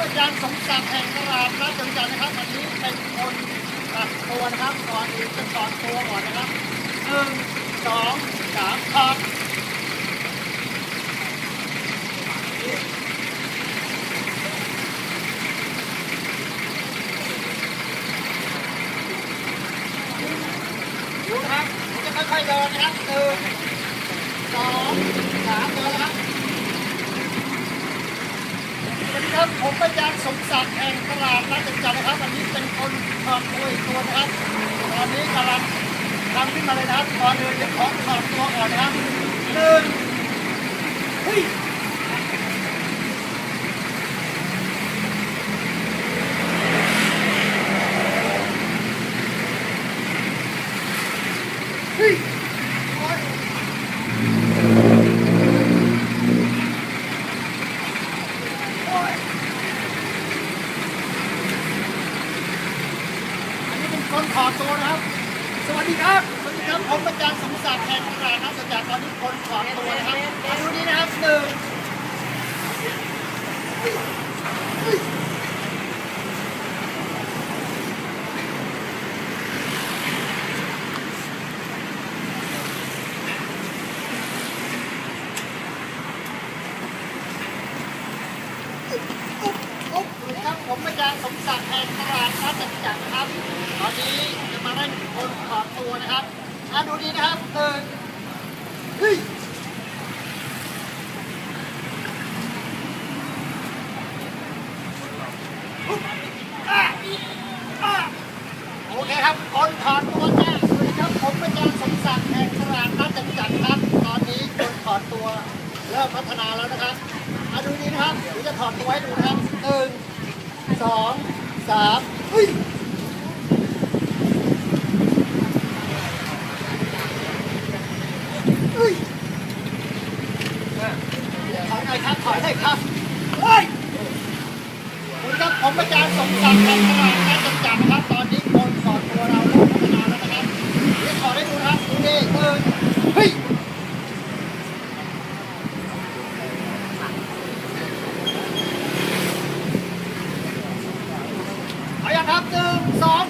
อาจารย์สมศักดิ์แห่งตลาดนัดจำจัดนะครับวันนี้เป็นคนตัดตัวนะครับก่อนอื่นจะถอดตัวก่อนนะครับหนึ่งสองสามถอดดูนะครับผมจะค่อยๆเดินนะครับหนึ่งสองสามเดินนะครับ สวัสดี ครับผมอาจารย์สมศักดิ์แห่งตลาดนัดจำจัดนะครับอันนี้เป็นคนถอดตัวอีกตัวนะครับ ตอนนี้กำลังทำขึ้นมาเลยนะครับก่อนอื่นจะขอถอดตัวก่อนนะครับหนึ่งเฮ้ยเฮ้ยโอ๊ยโอ๊ย อันนี้เป็น คนถอดตัวนะครับ สวัสดีครับ สวัสดีครับ ผมอาจารย์สมศักดิ์แห่งตลาดนัดสจากตอนนี้คนถอดตัวนะครับมาดูนี่นะครับหนึ่งครับผมอาจารย์สมศักดิ์แห่งตลาดนัดจจากนะครับ ตอนนี้จะมาเล่นคนถอดตัวนะครับ อะดูดีนะครับหนึ่งเฮ้ยอะอะโอเคครับคนถอดตัวจ้าสวัสดีครับ ผมอาจารย์สมศักดิ์แห่งตลาดนัดจำจัดครับ ตอนนี้คนถอดตัวเริ่มพัฒนาแล้วนะครับมาดูดีนะครับเดี๋ยวจะถอดตัวให้ดูนะครับหนึ่งสองสามเฮ้ย ถอยหน่อยครับถอยหน่อยครับเฮ้ยคุณครับผมอาจารย์สมศักดิ์รัตลาดนัดจนะครับ ตอนนี้คนสอดตัวเราล้วพันาแล้วนะครับเดี๋ยอไดูนะครับดูดิเออเฮ้ยเย่ครับหนึ่งสอง